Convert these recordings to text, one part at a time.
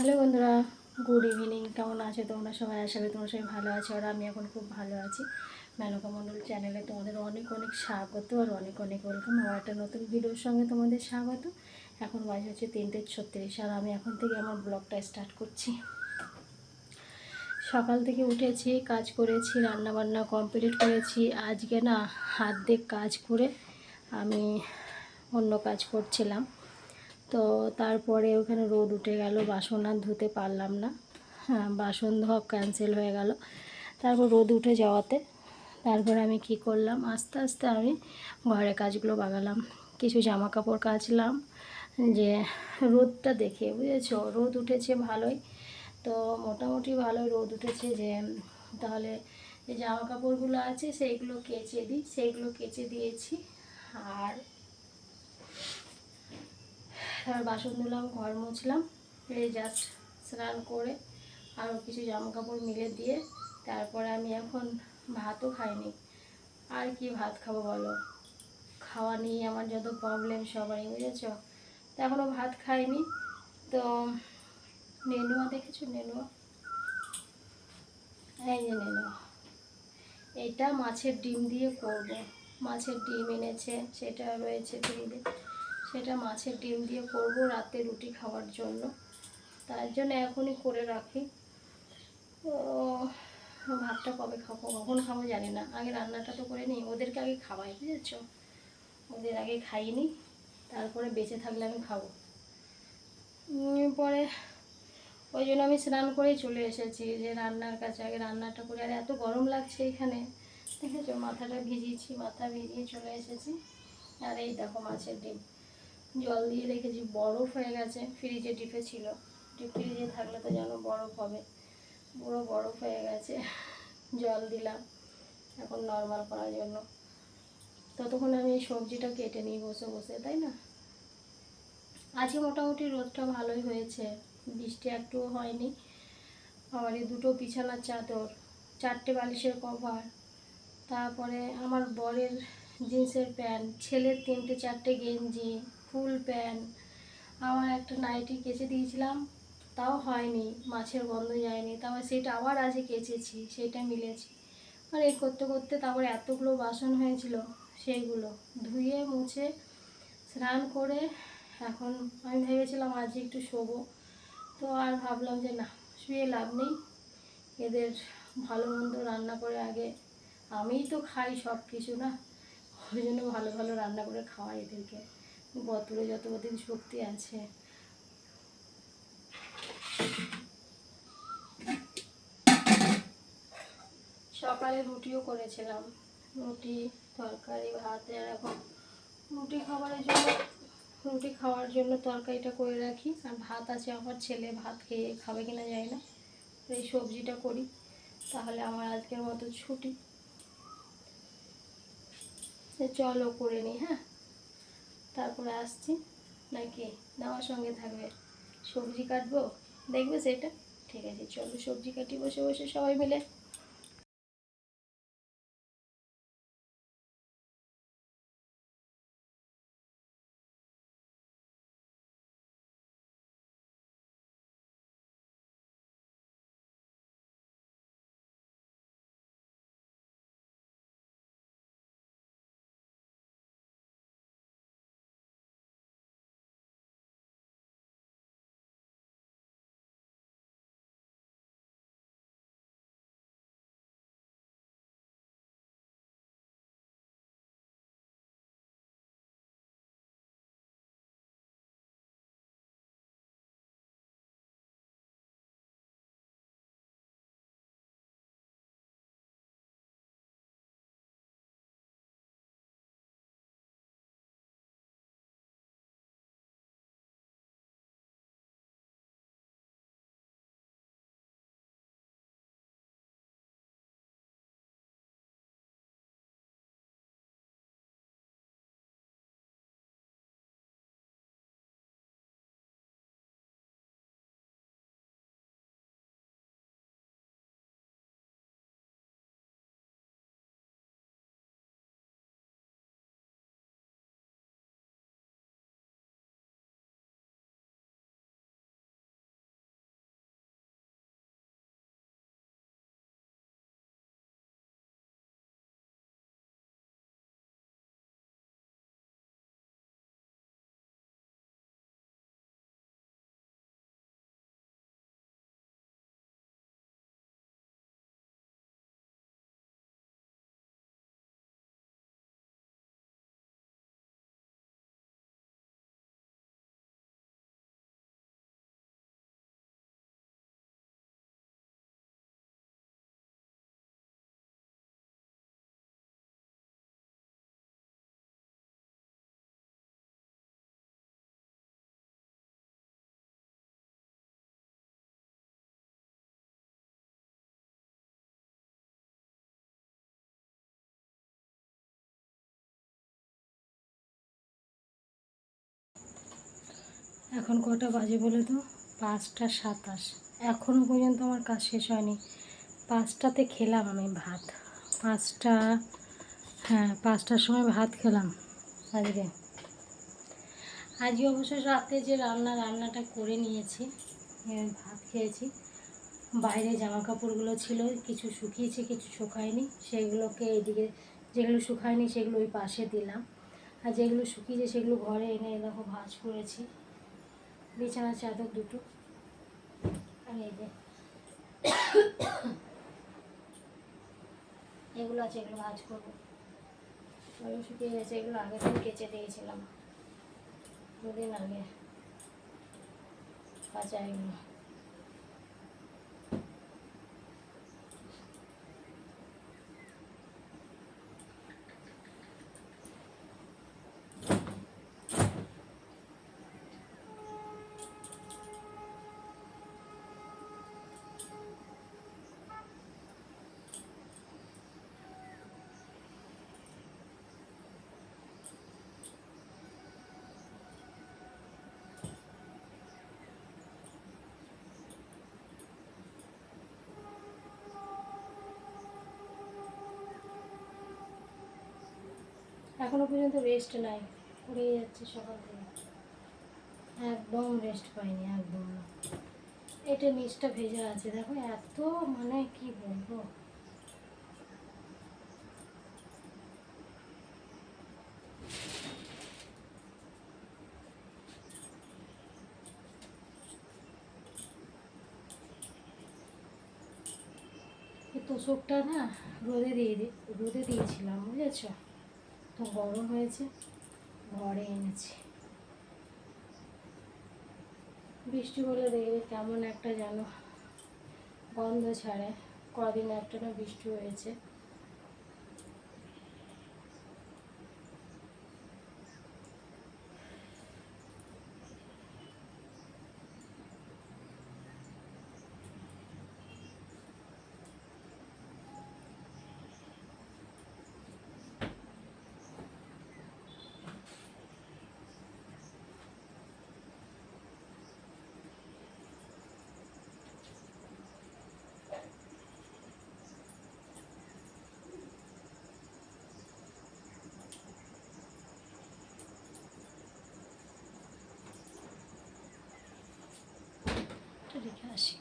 Hello বন্ধুরা, good evening. কেমন আছো তোমরা সবাই? আশা করি তোমরা সবাই ভালো আছো আর আমি এখন খুব ভালো আছি। মেনকা মণ্ডল চ্যানেলে তোমাদের অনেক অনেক স্বাগত আর অনেক অনেক ওয়েলকাম। আমার একটা নতুন ভিডিওর সঙ্গে তোমাদের স্বাগত। এখন বাজে হচ্ছে তিনটে ছত্রিশ আর আমি এখন থেকে আমার ব্লগটা স্টার্ট করছি। সকাল থেকে উঠেছি, কাজ করেছি রান্না বান্না কমপ্লিট করেছি। আজকে না হাত দিয়ে কাজ করে আমি অন্য কাজ করছিলাম। তো তারপরে ওখানে রোদ উঠে গেল, বাসন আর ধুতে পারলাম না। হ্যাঁ বাসন ধোয়া ক্যান্সেল হয়ে গেল। তারপর রোদ উঠে যাওয়াতে তারপরে আমি কি করলাম, আস্তে আস্তে আমি ঘরের কাজগুলো বাগালাম। কিছু জামা কাপড় কাচলাম, যে রোদটা দেখে, বুঝেছ? রোদ উঠেছে ভালোই। তো মোটামুটি ভালোই রোদ উঠেছে যে, তাহলে যে জামা কাপড়গুলো আছে, সেইগুলো কেচে দিই। সেইগুলো কেচে দিয়েছি। আর বাসন ধুলাম, ঘর মুছলাম, এই জাস্ট স্নান করে আরও কিছু জামা কাপড় মিলে দিয়ে তারপরে আমি এখন ভাতও খাইনি। আর কি ভাত খাব বলো? খাওয়া নিয়ে আমার যত প্রবলেম সবাই বুঝেছ? তো এখনও ভাত খাইনি। তো নেনুয়া দেখেছ? নেনুয়া? এই যে নেনুয়া। এটা মাছের ডিম দিয়ে করব। মাছের ডিম এনেছে, সেটা রয়েছে ফ্রিজে সেটা মাছের ডিম দিয়ে করব রাতে রুটি খাওয়ার জন্য। তার জন্য এখনই করে রাখি। ভাতটা কবে খাব, কখন খাব জানি না। আগে রান্নাটা তো করে নিই। ওদেরকে আগে খাওয়াই, বুঝেছ? ওদের আগে খাইনি, তারপরে বেঁচে থাকলে আমি খাব। পরে ওই জন্য আমি স্নান করেই চলে এসেছি, যে রান্নার কাছে। আগে রান্নাটা করে। আর, এত গরম লাগছে এখানে। দেখেছ? মাথাটা ভিজিয়েছি, মাথা ভিজিয়ে চলে এসেছি। আর এই দেখো মাছের ডিম। জল দিয়ে রেখেছি, বরফ হয়ে গেছে ফ্রিজে ডিপে ছিল। ফ্রিজে থাকলে তো যেন বরফ হবে। পুরো বরফ হয়ে গেছে, জল দিলাম। এখন নর্মাল করার জন্য। ততক্ষণ আমি এই সবজিটা কেটে নিই বসে বসে, তাই না? আজকে মোটামুটি রোদটা ভালোই হয়েছে, বৃষ্টি একটুও হয়নি। আমার এই দুটো বিছানার চাদর, চারটে বালিশের কভার, তারপরে আমার বরের জিন্সের প্যান্ট, ছেলের তিনটে, চারটে গেঞ্জি ফুল প্যান্ট। আমার একটা নাইটি কেচে দিয়েছিলাম, তাও হয়নি, মাছের গন্ধ যায়নি, তারপর সেটা আবার আজকে কেচেছি, সেটা মিলেছি। আর এই করতে করতে তারপরে এতগুলো বাসন হয়েছিল সেইগুলো ধুয়ে, মুছে, স্নান করে এখন আমি ভেবেছিলাম আজ একটু শোবো। তো আর ভাবলাম যে না, শুয়ে লাভ নেই। এদের ভালো মন্দ রান্না করে আগে আমিই তো খাই সব কিছু না? ওই জন্য ভালো ভালো রান্না করে খাওয়াই এদেরকে। বতরে যত দিন শক্তি আছে। সকালে রুটিও করেছিলাম। রুটি, তরকারি, ভাত এরকম রুটি খাবারের জন্য, রুটি খাওয়ার জন্য তরকারিটা করে রাখি। আর ভাত আছে আমার ছেলে, ভাত খেয়ে খাবে কিনা যায় না। এই সবজিটা করি, তাহলে আমার আজকের মতো ছুটি। চলো করে নিই হ্যাঁ? তারপরে আসছি। নাকি? আমার সঙ্গে থাকবে। সবজি কাটবো? দেখবে সেটা? ঠিক আছে, চলো সবজি কাটি বসে বসে সবাই মিলে এখন কটা বাজে বলে তো? পাঁচটা সাতাশ। এখনও পর্যন্ত আমার কাজ শেষ হয়নি। পাঁচটাতে খেলাম আমি ভাত। পাঁচটা হ্যাঁ পাঁচটার সময় ভাত খেলাম আজকে। আজকে অবশ্য রাতে যে রান্না, রান্নাটা করে নিয়েছি ভাত খেয়েছি। বাইরে জামা কাপড়গুলো ছিল, কিছু শুকিয়েছে, কিছু শুকায়নি, সেগুলোকে এদিকে যেগুলো শুকায়নি সেগুলো ওই পাশে দিলাম। আর যেগুলো শুকিয়েছে সেগুলো ঘরে এনে এরকম ভাঁজ করেছি। বিছানার চাদর দুটো। আর এই যে এগুলো আছে, এগুলো ভাজ করব। এগুলো শুকিয়ে গেছে, এগুলো আগে থেকে কেচে দিয়েছিলাম। দুদিন আগে কাঁচা এগুলো। এখনও পর্যন্ত রেস্ট নাই করেই যাচ্ছে সকাল থেকে। একদম রেস্ট পাইনি, একদম না। এটা নিচটা ভেজা আছে, দেখো এত মানে কি বলব? তোষকটা না রোদে দিয়ে রোদে দিয়েছিলাম, বুঝেছ? বড় হয়েছে, ঘরে এনেছি। বৃষ্টি হলে দেখবে কেমন একটা যেন গন্ধ ছাড়ে। কদিন একটা না বৃষ্টি হয়েছে। এটা রেখে আসি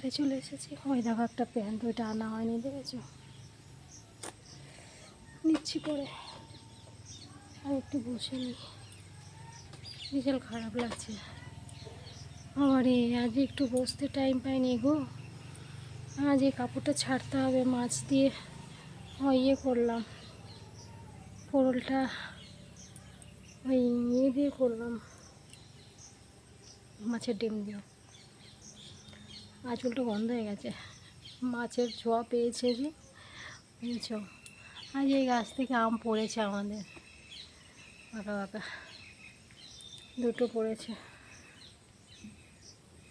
বাইরে চলে এসেছি। ওই দেখো একটা প্যান্ট ওইটা আনা হয়নি, দেখেছ? নিচ্ছি পরে। আর একটু বসে নিই বিশাল খারাপ লাগছে। আরে, আজ একটু বসতে টাইম পাইনি গো। আজ এই কাপড়টা ছাড়তে হবে, মাছ দিয়ে। ইয়ে করলাম। পোরলটা ওই ইয়ে দিয়ে করলাম। মাছের ডিম দিয়ে আঁচলটা বন্ধ হয়ে গেছে। মাছের ছোঁয়া পেয়েছে যে বুঝেছ আজ এই গাছ থেকে আম পড়েছে আমাদের। পাকা পাকা দুটো পড়েছে।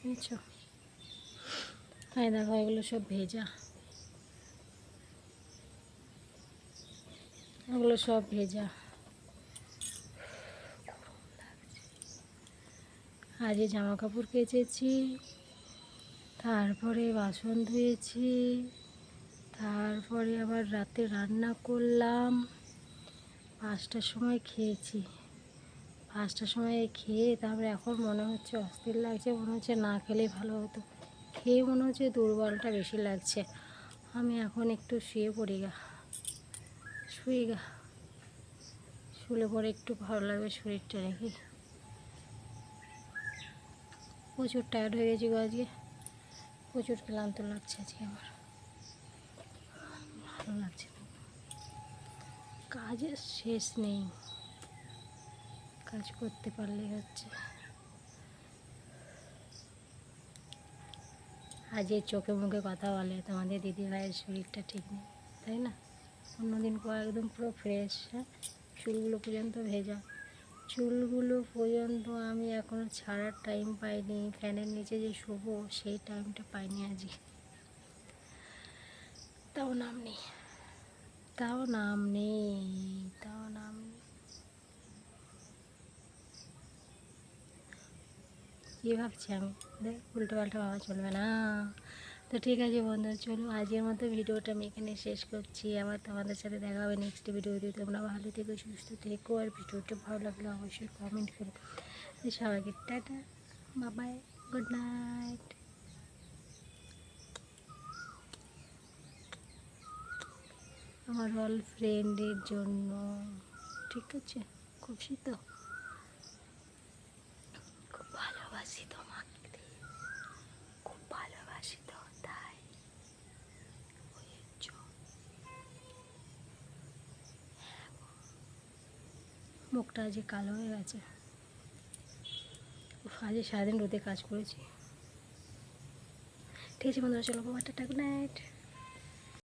বুঝছ হ্যাঁ দেখো, এগুলো সব ভেজা। এগুলো সব ভেজা। আজকে জামা কাপড় কেচেছি। তারপরে বাসন ধুয়েছি, তারপরে আবার রাতে রান্না করলাম। পাঁচটার সময় খেয়েছি। পাঁচটার সময় খেয়ে তারপরে এখন মনে হচ্ছে অস্থির লাগছে, মনে হচ্ছে না খেলেই ভালো হতো। খেয়ে মনে হচ্ছে দুর্বলটা বেশি লাগছে। আমি এখন একটু শুয়ে পড়ি গা। শুয়ে গা। শুলে পরে একটু ভালো লাগবে শরীরটা রেখে প্রচুর টায়ার্ড হয়ে গেছি গো আজকে। প্রচুর ক্লান্ত লাগছে আজকে আমার। ভালো লাগছে কাজের শেষ নেই। কাজ করতে পারলে হচ্ছে। আজ এই চোখে মুখে কথা বলে, তোমাদের দিদি ভাইয়ের শরীরটা ঠিক নেই, তাই না? অন্যদিন পর একদম পুরো ফ্রেশ হ্যাঁ? চুলগুলো পর্যন্ত ভেজা। চুলগুলো পর্যন্ত আমি এখনও ছাড়ার টাইম পাইনি। ফ্যানের নিচে যে শোবো, সেই টাইমটা পাইনি আজকে। তাও নাম নেই। তাও নাম নেই। তাও নাম নেই। কী ভাবছি আমি? দেখ উল্টো পাল্টা ভাবা চলবে না। তো ঠিক আছে বন্ধু চলো আজকের মতো ভিডিওটা আমি এখানে শেষ করছি। আবার তোমাদের সাথে দেখা হবে নেক্সট ভিডিওতে তোমরা ভালো থেকো, সুস্থ থেকো, আর ভিডিওটা ভালো লাগলে অবশ্যই কমেন্ট করো সবাইকে টাটা বাবাই গুড নাইট আমার অল ফ্রেন্ডের জন্য, ঠিক আছে? খুশি তো খুব ভালোবাসি তোমাকে খুব ভালোবাসি তো তাই বুঝেছ? মুখটা আজ কালো হয়ে গেছে। আজকে সারাদিন রোদে কাজ করেছি। ঠিক আছে বন্ধুরা, চলো বাবা টাটা গুড নাইট